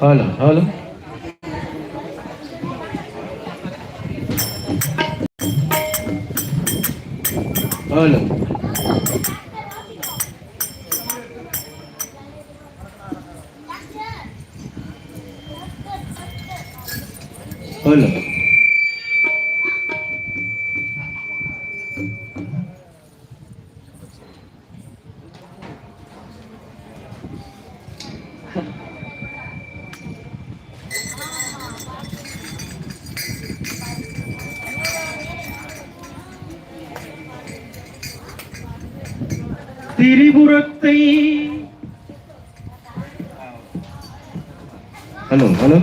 Hello hello hello திரிபுரத்தை. Hello hello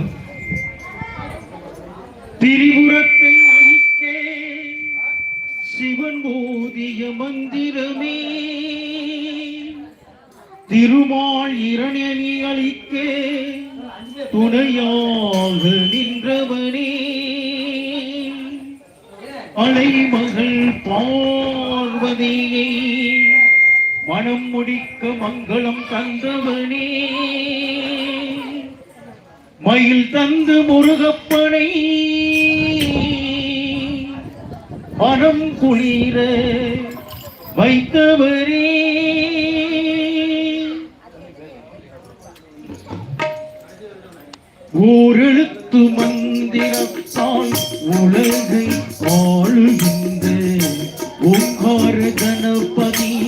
முருகப்பணி மயில் தந்து முருகப்பனை. மனம் குளிர வைத்தவரே. ஓரெழுத்து மந்திரத்தால் உலகை ஆளுகின்ற ஓங்கார கணபதி.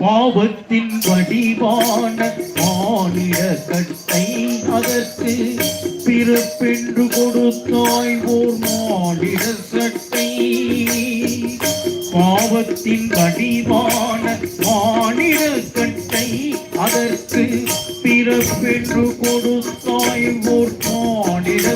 பாவத்தின் வடிவான மாநில கட்டை அதற்கு பிறப்பென்று கொடுத்தாய் ஓர் மாநில சட்டை பாவத்தின் வடிவான மாநில கட்டை அதற்கு பிறப்பென்று கொடுத்தாய் ஓர் மாநில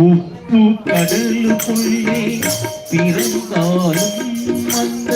உப்பு கடலுக்குள்ளே பிறந்தாலும் அந்த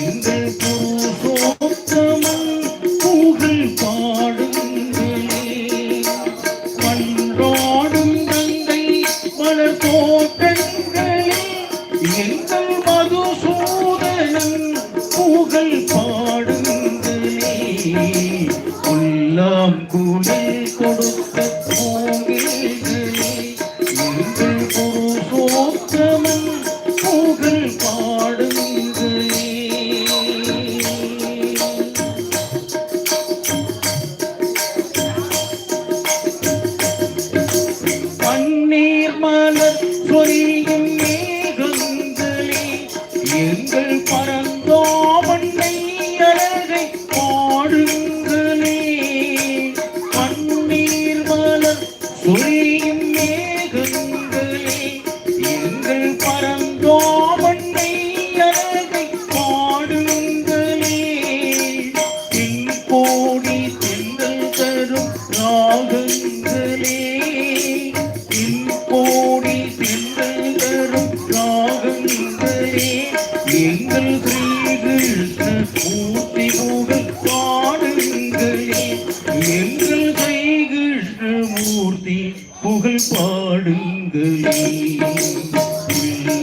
Mm-hmm. you.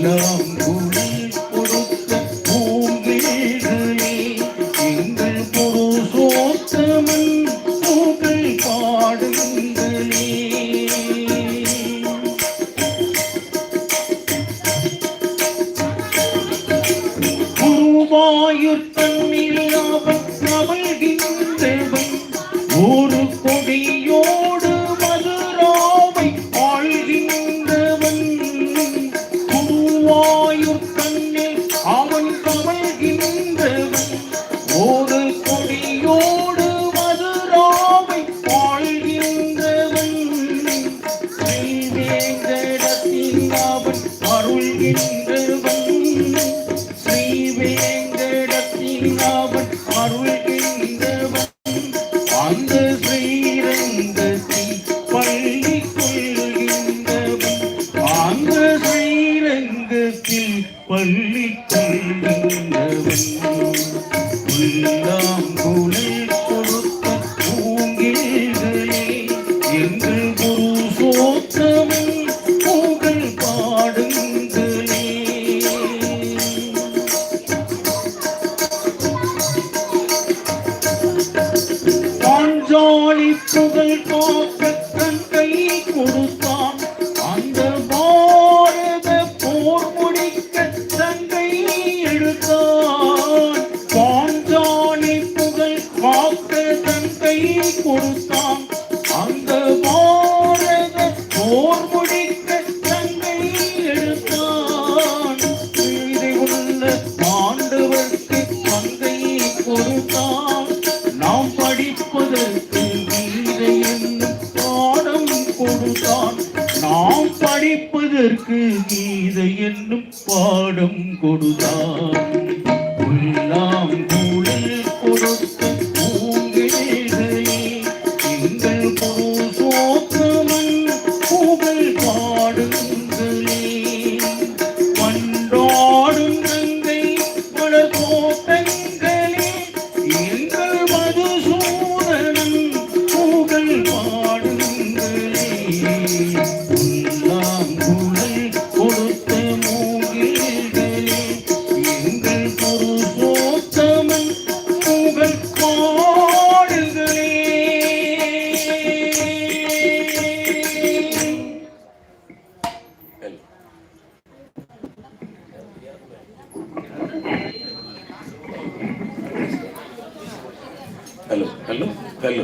எல்லாம் குளிர் பாஞ்சாலி புகழ் காக்க தன் கை கொடுத்தான் Thank you. కళ్ళు కళ్ళు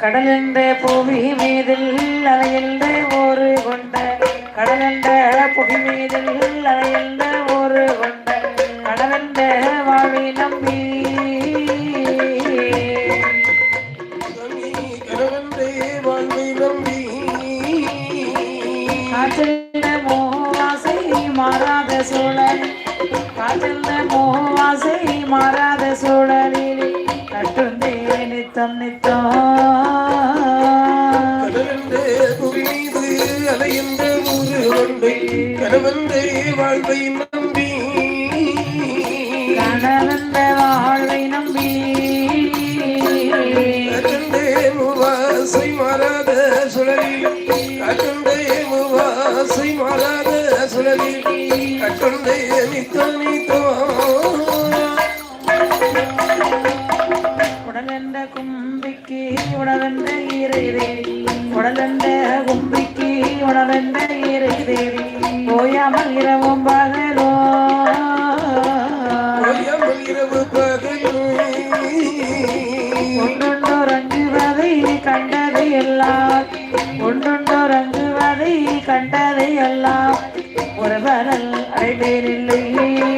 கடலென்ற புவி மீதில் அலையென்ற ஒரு கொண்ட கடலென்ற புவி மீதில் அலையென்ற ஒரு கொண்ட கடலென்ற வாவி நம்பி. மாறாத சூழல் காற்றென்ற மோவாசை மாறாத சூழலில் கட்டுந்தே நித்தம் நித்தம். will be. கடல் அடைவேறில்லையே.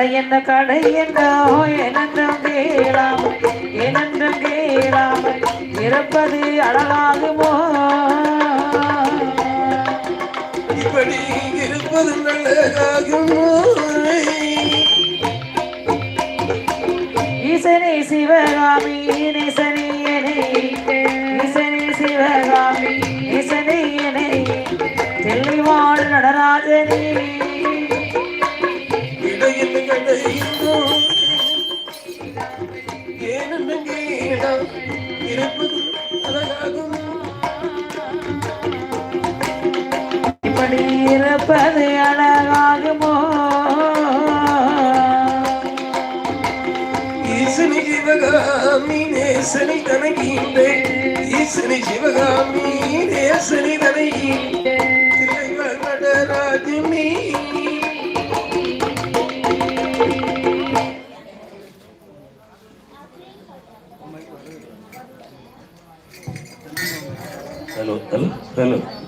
கடையென்ன கடையென்ன? எனக்கும் கேளாம் எனக்கும் கேளாம் இருப்பது அழகாகுமோ இப்படி இருப்பது நல்லதாகுமோ இசனி சிவகாமி இசனி இசனி சிவகாமி இசனி தெளிவாடு நடராஜனே. இடையில் கடையின்றோ ஏனென்று கேளாம் இருப்பது அழகாகுமோ? இப்படி இருப்பது அழகாகுமோ? ஈசனி சிவகாமி நேசனி தனகின்றே ஈசனி சிவகாமி நேசனி தனகின்றே திரைவர் hello. Hello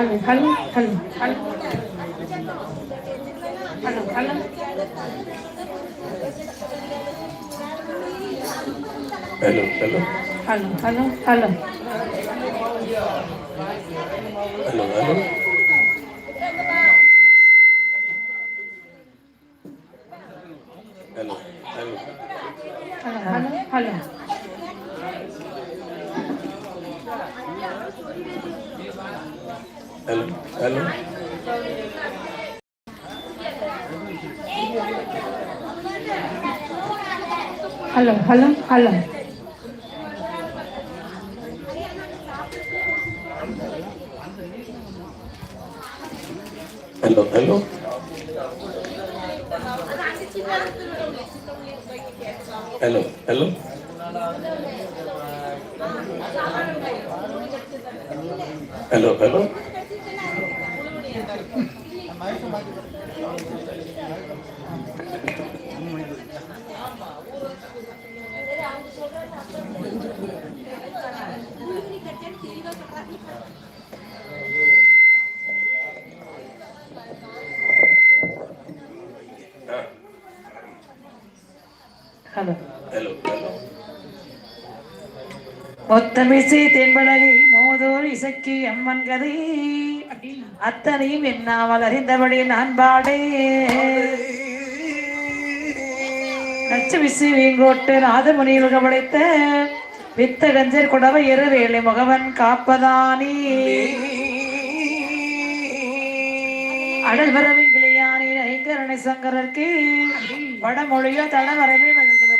Jalın, jalın, jalın, jalın. Jalın, jalın. Hello, hello. Hello, hello. Alan, Alan. Hello, hello. Hello, hello. Hello, hello. Hello. ஒத்தமிசை தென்பழகை மோதோர் இசைக்கு அம்மன் கதை. அத்தனையும் என்னாமல் அறிந்தபடி நான் பாடே. நச்சு விசு வீங்கோட்டு நாதமுனியில் கவலைத்த வித்தகஞ்சர் குடவை எரு வேலை முகவன் காப்பதானே. அடல் வரவின் கிளியானி ஐங்கரணை சங்கரர்க்கு வடமொழியோ தடவரவே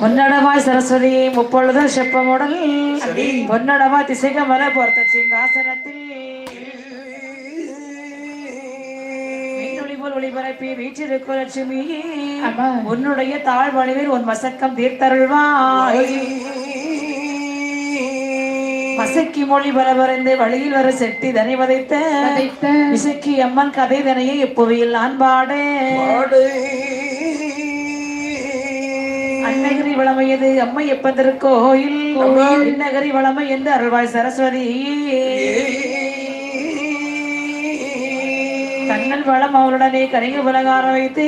பொன்னடவாய் சரஸ்வதி முப்பொழுதும் செப்பமுடல். பொன்னடவாய் திசைக மர பொறுத்த சிங்காசனத்தில். போல் ஒளிபரப்பி வீற்றிருக்கும் லட்சுமி உன்னுடைய தாழ் வடிவில் உன் வசக்கம் தீர்த்தருள்வாய். மசக்கி மொழி பரபரந்து வழியில் வர செட்டி தனி வதைத்த. இசைக்கு அம்மன் கதை தனையை இப்புவியில் நான் பாடே. வளமையது. அம்மை எப்பந்தருக்கோ? நகரி வளமை எந்த அருள்வாய் சரஸ்வதி. தன்னல் வளம் அவளுடனே கரைங்க பலகாரம் வைத்து